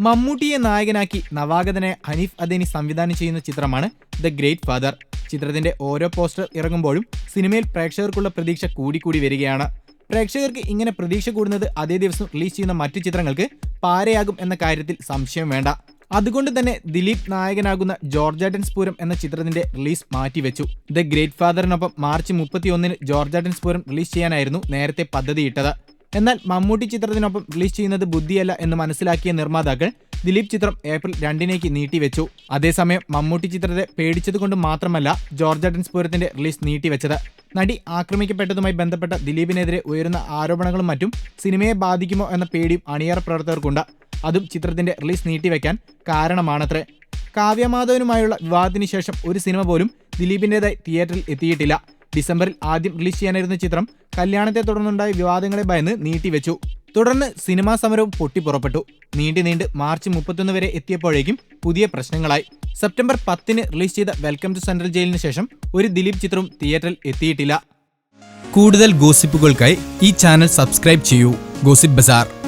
മമ്മൂട്ടിയെ നായകനാക്കി നവാഗതനെ ഹനീഫ് അദേനി സംവിധാനം ചെയ്യുന്ന ചിത്രമാണ് ദ ഗ്രേറ്റ് ഫാദർ. ചിത്രത്തിന്റെ ഓരോ പോസ്റ്റർ ഇറങ്ങുമ്പോഴും സിനിമയിൽ പ്രേക്ഷകർക്കുള്ള പ്രതീക്ഷ കൂടിക്കൂടി വരികയാണ്. പ്രേക്ഷകർക്ക് ഇങ്ങനെ പ്രതീക്ഷ കൂടുന്നത് അതേ ദിവസം റിലീസ് ചെയ്യുന്ന മറ്റു ചിത്രങ്ങൾക്ക് പാരയാകും എന്ന കാര്യത്തിൽ സംശയം വേണ്ട. അതുകൊണ്ട് തന്നെ ദിലീപ് നായകനാകുന്ന ജോർജാട്ടൻസ് പൂരം എന്ന ചിത്രത്തിന്റെ റിലീസ് മാറ്റിവെച്ചു. ദ ഗ്രേറ്റ് ഫാദറിനൊപ്പം മാർച്ച് മുപ്പത്തിയൊന്നിന് ജോർജാട്ടൻസ് പൂരം റിലീസ് ചെയ്യാനായിരുന്നു നേരത്തെ പദ്ധതിയിട്ടത്. എന്നാൽ മമ്മൂട്ടി ചിത്രത്തിനൊപ്പം റിലീസ് ചെയ്യുന്നത് ബുദ്ധിയല്ല എന്ന് മനസ്സിലാക്കിയ നിർമ്മാതാക്കൾ ദിലീപ് ചിത്രം ഏപ്രിൽ രണ്ടിനേക്ക് നീട്ടിവെച്ചു. അതേസമയം മമ്മൂട്ടി ചിത്രത്തെ പേടിച്ചതുകൊണ്ട് മാത്രമല്ല ജോർജ് അഡൻസ് പൂരത്തിന്റെ റിലീസ് നീട്ടിവെച്ചത്. നടി ആക്രമിക്കപ്പെട്ടതുമായി ബന്ധപ്പെട്ട ദിലീപിനെതിരെ ഉയരുന്ന ആരോപണങ്ങളും മറ്റും സിനിമയെ ബാധിക്കുമോ എന്ന പേടിയും അണിയറ പ്രവർത്തകർക്കുണ്ട്. അതും ചിത്രത്തിന്റെ റിലീസ് നീട്ടിവെക്കാൻ കാരണമാണത്രേ. കാവ്യമാധവനുമായുള്ള വിവാദത്തിന് ശേഷം ഒരു സിനിമ പോലും ദിലീപിന്റെതായി തിയേറ്ററിൽ എത്തിയിട്ടില്ല. ഡിസംബറിൽ ആദ്യം റിലീസ് ചെയ്യാനായിരുന്ന ചിത്രം. കല്യാണത്തെ തുടർന്നുണ്ടായ വിവാദങ്ങളെ ഭയന്ന് നീട്ടിവെച്ചു. തുടർന്ന് സിനിമാ സമരവും പൊട്ടിപ്പുറപ്പെട്ടു നീണ്ടു നീണ്ട് മാർച്ച് മുപ്പത്തൊന്ന് വരെ എത്തിയപ്പോഴേക്കും പുതിയ പ്രശ്നങ്ങളായി. സെപ്റ്റംബർ പത്തിന് റിലീസ് ചെയ്ത വെൽക്കം ടു സെൻട്രൽ ജയിലിന് ശേഷം ഒരു ദിലീപ് ചിത്രവും തിയേറ്ററിൽ എത്തിയിട്ടില്ല. കൂടുതൽ ഗോസിപ്പുകൾക്കായി ഈ ചാനൽ സബ്സ്ക്രൈബ് ചെയ്യൂ. Gossip bazaar.